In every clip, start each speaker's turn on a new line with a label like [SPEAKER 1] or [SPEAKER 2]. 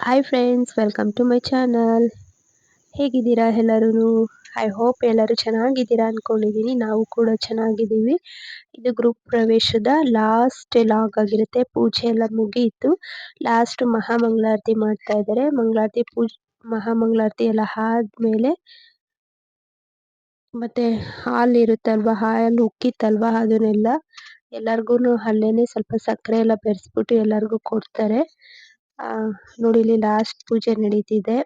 [SPEAKER 1] Hi friends welcome to my channel ಹೇಗಿದ್ದೀರಾ ಎಲ್ಲರೂ I hope ಎಲ್ಲರೂ ಚೆನ್ನಾಗಿದ್ದೀರಾ ಅಂದ್ಕೊಂಡಿದ್ದೀನಿ ನಾವು ಕೂಡ ಚೆನ್ನಾಗಿದ್ದೀವಿ. ಇದು ಗ್ರೂಪ್ ಪ್ರವೇಶದ ಲಾಸ್ಟ್ ಲಾಗ್ ಆಗಿರುತ್ತೆ. ಪೂಜೆ ಎಲ್ಲ ಮುಗಿಯಿತು. ಲಾಸ್ಟ್ ಮಹಾಮಂಗಳಾರತಿ ಮಾಡ್ತಾ ಇದ್ದಾರೆ. ಮಂಗಳಾರತಿ ಪೂಜೆ, ಮಹಾಮಂಗಳಾರತಿ ಎಲ್ಲ ಆದ್ಮೇಲೆ ಮತ್ತೆ ಹಾಲು ಇರುತ್ತಲ್ವ? ಹಾಲು ಉಕ್ಕಿತ್ತಲ್ವ? ಅದನ್ನೆಲ್ಲ ಎಲ್ಲರಿಗೂ ಅಲ್ಲೇನೆ ಸ್ವಲ್ಪ ಸಕ್ಕರೆ ಎಲ್ಲ ಬೆರೆಸ್ಬಿಟ್ಟು ಎಲ್ಲರಿಗೂ ಕೊಡ್ತಾರೆ. ಆ, ನೋಡಿ ಇಲ್ಲಿ ಲಾಸ್ಟ್ ಪೂಜೆ ನಡೀತಿದೆ.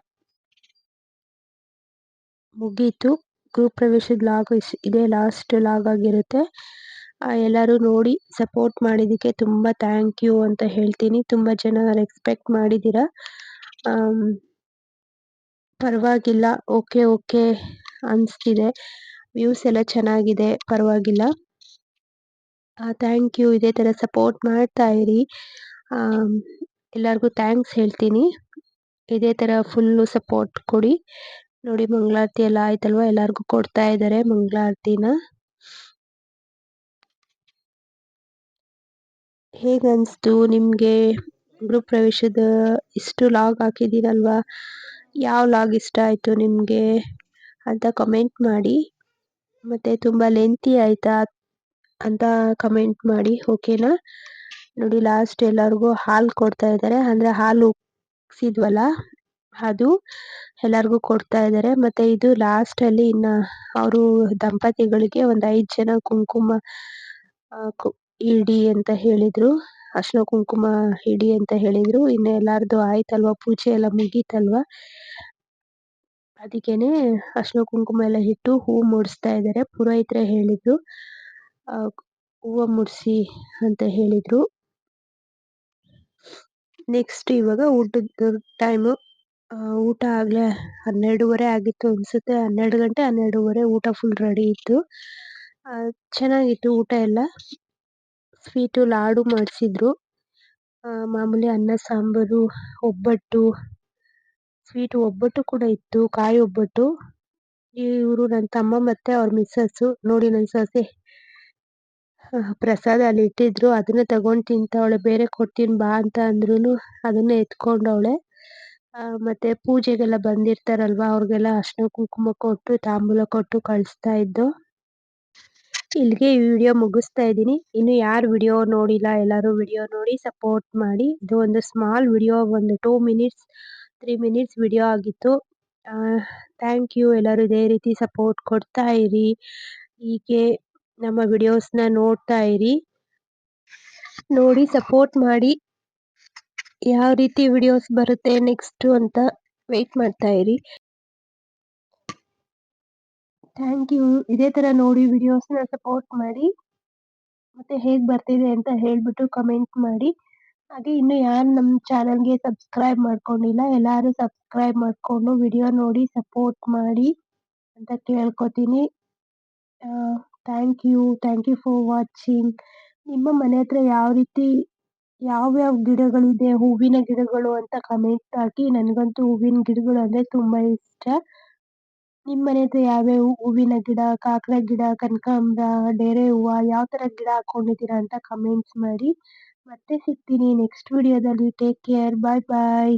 [SPEAKER 1] ಮುಗೀತು. ಗೃಹ ಪ್ರವೇಶದ ಲಾಗ್ ಇದೇ ಲಾಸ್ಟ್ ಲಾಗ್ ಆಗಿರುತ್ತೆ. ಎಲ್ಲರೂ ನೋಡಿ ಸಪೋರ್ಟ್ ಮಾಡಿದ್ದಕ್ಕೆ ತುಂಬಾ ಥ್ಯಾಂಕ್ ಯು ಅಂತ ಹೇಳ್ತೀನಿ. ತುಂಬಾ ಜನ ಎಕ್ಸ್ಪೆಕ್ಟ್ ಮಾಡಿದ್ದೀರಾ? ಪರವಾಗಿಲ್ಲ. ಓಕೆ ಓಕೆ ಅನಿಸ್ತಿದೆ. ವ್ಯೂಸ್ ಎಲ್ಲ ಚೆನ್ನಾಗಿದೆ, ಪರವಾಗಿಲ್ಲ. ಥ್ಯಾಂಕ್ ಯು ಇದೇ ತರ ಸಪೋರ್ಟ್ ಮಾಡ್ತಾ ಇರಿ. ಎಲ್ಲರಿಗೂ ಥ್ಯಾಂಕ್ಸ್ ಹೇಳ್ತೀನಿ. ಇದೇ ಥರ ಫುಲ್ಲು ಸಪೋರ್ಟ್ ಕೊಡಿ. ನೋಡಿ ಮಂಗಳಾರತಿ ಎಲ್ಲ ಆಯ್ತಲ್ವ? ಎಲ್ಲರಿಗೂ ಕೊಡ್ತಾ ಇದ್ದಾರೆ ಮಂಗಳಾರತಿನ. ಹೇಗನ್ನಿಸ್ತು ನಿಮಗೆ ಗ್ರೂಪ್ ಪ್ರವೇಶದ ಇಷ್ಟು ಲಾಗ್ ಹಾಕಿದ್ದೀನಲ್ವಾ ಯಾವ ಲಾಗ್ ಇಷ್ಟ ಆಯಿತು ನಿಮಗೆ ಅಂತ ಕಮೆಂಟ್ ಮಾಡಿ. ಮತ್ತು ತುಂಬ ಲೆಂತಿ ಆಯಿತಾ ಅಂತ ಕಮೆಂಟ್ ಮಾಡಿ ಓಕೆನಾ ನೋಡಿ ಲಾಸ್ಟ್ ಎಲ್ಲರಿಗೂ ಹಾಲು ಕೊಡ್ತಾ ಇದ್ದಾರೆ. ಅಂದ್ರೆ ಹಾಲು ಉಕ್ಸಿದ್ವಲ್ಲ ಅದು ಎಲ್ಲರಿಗೂ ಕೊಡ್ತಾ ಇದ್ದಾರೆ. ಮತ್ತೆ ಇದು ಲಾಸ್ಟಲ್ಲಿ ಇನ್ನ ಅವರು ದಂಪತಿಗಳಿಗೆ ಒಂದು ಐದು ಜನ ಕುಂಕುಮ ಇಡಿ ಅಂತ ಹೇಳಿದ್ರು. ಅರ್ಶಿನ ಕುಂಕುಮ ಇಡಿ ಅಂತ ಹೇಳಿದ್ರು. ಇನ್ನು ಎಲ್ಲಾರ್ದು ಆಯ್ತಲ್ವಾ? ಪೂಜೆ ಎಲ್ಲ ಮುಗೀತಲ್ವಾ? ಅದಕ್ಕೇನೆ ಅರ್ಶಿನ ಕುಂಕುಮ ಎಲ್ಲ ಇಟ್ಟು ಹೂ ಮುಡಿಸ್ತಾ ಇದ್ದಾರೆ. ಪುರೋಹಿತರೆ ಹೇಳಿದ್ರು ಹೂವ ಮುಡಿಸಿ ಅಂತ ಹೇಳಿದರು. ನೆಕ್ಸ್ಟ್ ಇವಾಗ ಊಟದ ಟೈಮು ಊಟ ಆಗಲೇ ಹನ್ನೆರಡುವರೆ ಆಗಿತ್ತು ಅನಿಸುತ್ತೆ. ಹನ್ನೆರಡು ಗಂಟೆ, ಹನ್ನೆರಡುವರೆ ಊಟ ಫುಲ್ ರೆಡಿ ಇತ್ತು. ಚೆನ್ನಾಗಿತ್ತು ಊಟ ಎಲ್ಲ. ಸ್ವೀಟು ಲಾಡು ಮಾಡಿಸಿದ್ರು. ಮಾಮೂಲಿ ಅನ್ನ, ಸಾಂಬಾರು, ಒಬ್ಬಟ್ಟು ಸ್ವೀಟ್ ಒಬ್ಬಟ್ಟು ಕೂಡ ಇತ್ತು, ಕಾಯಿ ಒಬ್ಬಟ್ಟು. ಇವರು ನನ್ನ ತಮ್ಮ ಮತ್ತು ಅವ್ರ ಮಿಸ್ಸಸ್ಸು ನೋಡಿ ನನ್ನ ಸೊಸೆ. ಪ್ರಸಾದ ಅಲ್ಲಿ ಇಟ್ಟಿದ್ರು, ಅದನ್ನ ತಗೊಂಡು ತಿಂತಾವಳೆ, ಬೇರೆ ಕೊಡ್ತೀನಿ ಬಾ ಅಂತ ಅಂದ್ರುನು ಅದನ್ನ ಎತ್ಕೊಂಡವಳೆ. ಮತ್ತೆ ಪೂಜೆಗೆಲ್ಲ ಬಂದಿರ್ತಾರಲ್ವಾ, ಅವ್ರಿಗೆಲ್ಲ ಅರ್ಶಿನ ಕುಂಕುಮ ಕೊಟ್ಟು, ತಾಂಬೂಲ ಕೊಟ್ಟು ಕಳಿಸ್ತಾ ಇದ್ದು. ಇಲ್ಲಿಗೆ ಈ ವಿಡಿಯೋ ಮುಗಿಸ್ತಾ ಇದ್ದೀನಿ. ಇನ್ನು ಯಾರು ವಿಡಿಯೋ ನೋಡಿಲ್ಲ, ಎಲ್ಲರೂ ವಿಡಿಯೋ ನೋಡಿ ಸಪೋರ್ಟ್ ಮಾಡಿ. ಇದು ಒಂದು ಸ್ಮಾಲ್ ವಿಡಿಯೋ, ಒಂದು two minutes three minutes video ಆಗಿತ್ತು. ಥ್ಯಾಂಕ್ ಯು ಎಲ್ಲರೂ ಇದೇ ರೀತಿ ಸಪೋರ್ಟ್ ಕೊಡ್ತಾ ಇರಿ. ಹೀಗೆ. ನಮ್ಮ ವಿಡಿಯೋಸ್ನ ನೋಡ್ತಾ ಇರಿ. ನೋಡಿ ಸಪೋರ್ಟ್ ಮಾಡಿ. ಯಾವ ರೀತಿ ವಿಡಿಯೋಸ್ ಬರುತ್ತೆ ನೆಕ್ಸ್ಟು ಅಂತ ವೆಯ್ಟ್ ಮಾಡ್ತಾ ಇರಿ. ಥ್ಯಾಂಕ್ ಯು ಇದೇ ಥರ ನೋಡಿ ವಿಡಿಯೋಸ್ನ ಸಪೋರ್ಟ್ ಮಾಡಿ. ಮತ್ತು ಹೇಗೆ ಬರ್ತಿದೆ ಅಂತ ಹೇಳಿಬಿಟ್ಟು ಕಮೆಂಟ್ ಮಾಡಿ. ಹಾಗೆ ಇನ್ನು ಯಾರು ನಮ್ಮ ಚಾನಲ್ಗೆ ಸಬ್ಸ್ಕ್ರೈಬ್ ಮಾಡ್ಕೊಂಡಿಲ್ಲ, ಎಲ್ಲರೂ ಸಬ್ಸ್ಕ್ರೈಬ್ ಮಾಡಿಕೊಂಡು ವಿಡಿಯೋ ನೋಡಿ ಸಪೋರ್ಟ್ ಮಾಡಿ ಅಂತ ಕೇಳ್ಕೊತೀನಿ. Thank you thank you for watching ನಿಮ್ಮ ಮನೆ ಹತ್ರ ಯಾವ ರೀತಿ, ಯಾವ್ಯಾವ ಗಿಡಗಳಿದೆ, ಹೂವಿನ ಗಿಡಗಳು ಅಂತ ಕಮೆಂಟ್ ಹಾಕಿ. ನನಗಂತೂ ಹೂವಿನ ಗಿಡಗಳು ಅಂದರೆ ತುಂಬ ಇಷ್ಟ. ನಿಮ್ಮ ಮನೆ ಹತ್ರ ಯಾವ್ಯಾವ ಹೂವಿನ ಗಿಡ, ಕಾಕಡ ಗಿಡ, ಕನಕಾಂಬ್ರ ಡೇರೆ ಹೂವು, ಯಾವ ಥರ ಗಿಡ ಹಾಕ್ಕೊಂಡಿದ್ದೀರಾ ಅಂತ ಕಮೆಂಟ್ಸ್ ಮಾಡಿ. ಮತ್ತೆ ಸಿಗ್ತೀನಿ ನೆಕ್ಸ್ಟ್ ವಿಡಿಯೋದಲ್ಲಿ ಟೇಕ್ ಕೇರ್ ಬಾಯ್ ಬಾಯ್